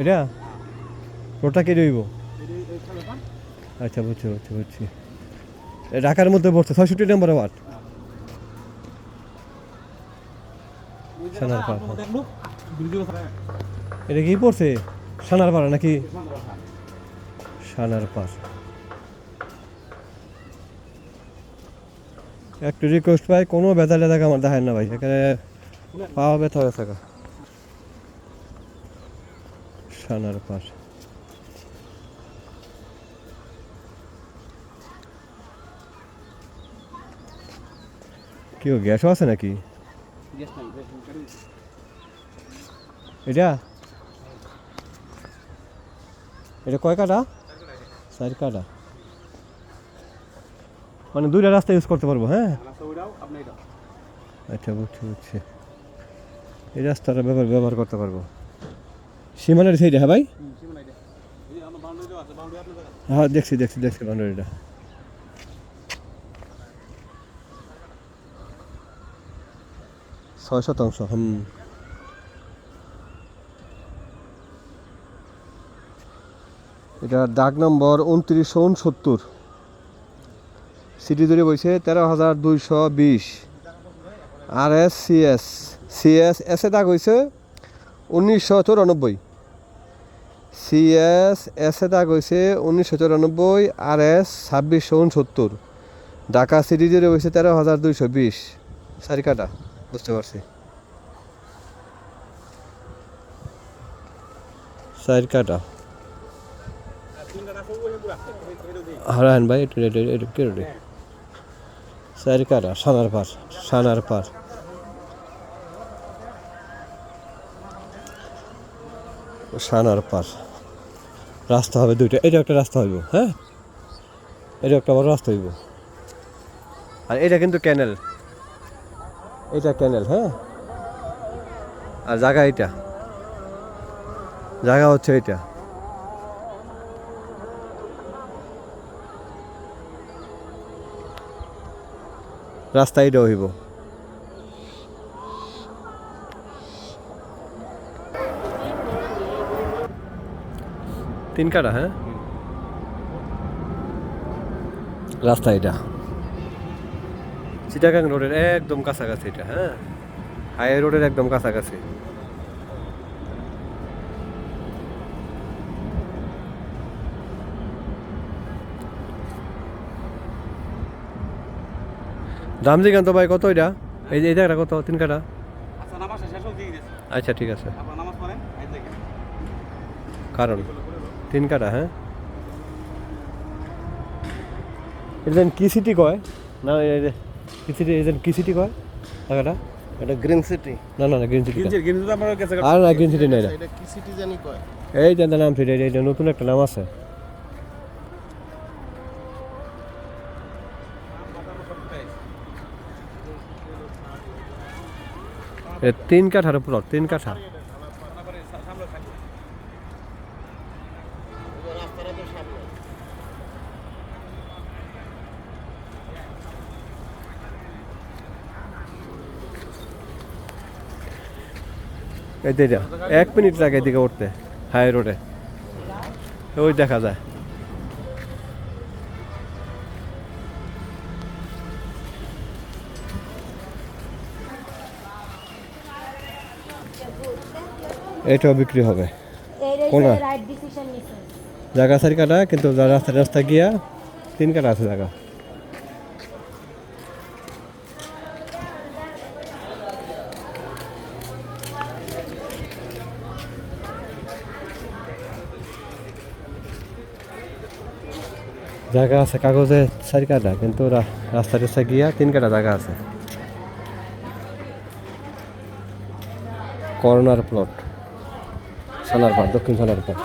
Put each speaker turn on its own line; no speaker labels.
এটা? রোডটা কে রইব? আচ্ছা বুঝছি বুঝছি বুঝছি। ঢাকার মধ্যে পড়ছে, ছয়ষট্টি নম্বর ওয়ার্ড। এটা কি পড়ছে? সোনার পাড়া নাকি? সানার পাড়। একটু রিকোয়েস্ট পাই, কোনো ব্যথা লেদা আমার দেখায় না ভাই, এখানে পাওয়া ব্যথা হয়ে থাকা। সোনার পাড় কেউ গ্যাসও আছে নাকি? এটা? এটা কয় কাটা চার কাটা মানে দুইটা রাস্তা ইউজ করতে পারব হ্যাঁ? আচ্ছা বুঝছি বুঝছি। এই রাস্তাটা ব্যবহার ব্যবহার করতে পারব। সীমানার সাইডে হ্যাঁ ভাই? হ্যাঁ দেখছি দেখছি দেখছি বাউন্ডারিটা। ছয় শতাংশ, হুম। এটা ডাক নম্বর উনত্রিশশো উনসত্তর। সিটি জুড়ে বইছে তেরো হাজার দুইশো বিশ। আর S C S C S এসে দাগ হয়েছে উনিশশো চৌরানব্বই। সি এস দাগ হয়েছে উনিশশো চৌরানব্বই আর এস ছাব্বিশশো উনসত্তর ঢাকা সিটি জুড়ে হয়েছে তেরো হাজার দুইশো বিশ। সারি কাটা, বুঝতে পারছি। সাইড কাটা। হারান ভাই, একটু একটু একটু কে রে সাইড কাটা, সানার পার সানার পার। সানার পার রাস্তা হবে দুইটা। এটা একটা রাস্তা হইব হ্যাঁ? এটা একটা বড় রাস্তা হইব। আর এটা কিন্তু ক্যানেল এটা ক্যানেল হ্যাঁ? আর জায়গা এটা। জায়গা হচ্ছে এটা। রাস্তা এটা হইব। তিন কাটা হ্যাঁ? রাস্তা এটা। চিটাগাং রোডের একদম কাছাকাছি এটা হ্যাঁ? হাই রোডের একদম কাছাকাছি। দাম জিগান তো ভাই কত এটা? এই যে জায়গাটা কত? তিন কাটা
আচ্ছা
আচ্ছা ঠিক আছে। কারণ? তিন কাটা হ্যাঁ? এটা যেন কি সিটি কয়? না কি সিটি এই যেন কি সিটি কয়? টাকাটা?
এটা গ্রিন সিটি
না না না গ্রিন সিটি
গিনছে গিনছে আমার কাছে
আর না গ্রিন সিটি নাই না।
এটা কি সিটি জানি কয়?
এই যে নাম সিটি এটা নতুন একটা নাম আছে। তিন কাঠার প্লট তিন কাঠা
রাস্তাটা তো সামনে
এই যে এক মিনিট লাগে এদিকে উঠতে হাই রোডে। ওই দেখা যায়। এটাও বিক্রি হবে। কোনা? জায়গা সারি কাটা কিন্তু রাস্তা রাস্তা গিয়া তিন কাটা আছে জায়গা। জায়গা আছে, কাগজে চারি কাটা কিন্তু রাস্তা রাস্তা গিয়া তিন কাটা জায়গা আছে। কর্নার প্লট সোনার পাড় দক্ষিণ সোনার পাড়